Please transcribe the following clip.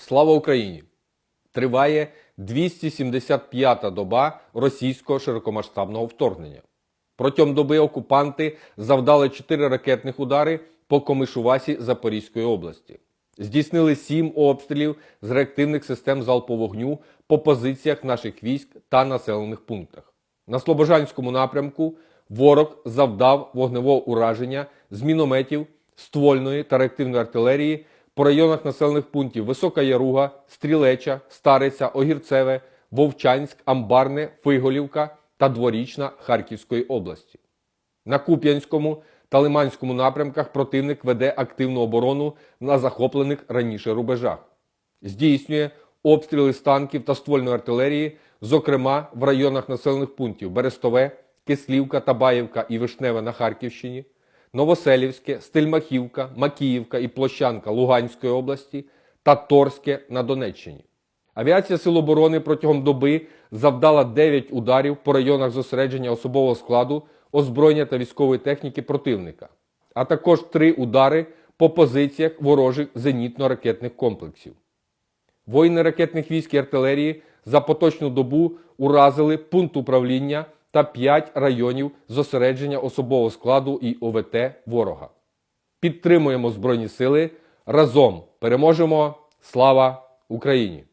Слава Україні! Триває 275-та доба російського широкомасштабного вторгнення. Протягом доби окупанти завдали 4 ракетних удари по Комишувасі Запорізької області. Здійснили 7 обстрілів з реактивних систем залпового вогню по позиціях наших військ та населених пунктах. На Слобожанському напрямку ворог завдав вогневого ураження з мінометів, ствольної та реактивної артилерії по районах населених пунктів Висока Яруга, Стрілеча, Стариця, Огірцеве, Вовчанськ, Амбарне, Фиголівка та Дворічна Харківської області. На Куп'янському та Лиманському напрямках противник веде активну оборону на захоплених раніше рубежах. Здійснює обстріли з танків та ствольної артилерії, зокрема в районах населених пунктів Берестове, Кислівка, Табаєвка і Вишневе на Харківщині, Новоселівське, Стельмахівка, Макіївка і Площанка Луганської області та Торське на Донеччині. Авіація Сил оборони протягом доби завдала 9 ударів по районах зосередження особового складу, озброєння та військової техніки противника, а також 3 удари по позиціях ворожих зенітно-ракетних комплексів. Воїни ракетних військ і артилерії за поточну добу уразили пункт управління та 5 районів зосередження особового складу і ОВТ ворога. Підтримуємо Збройні Сили. Разом переможемо! Слава Україні!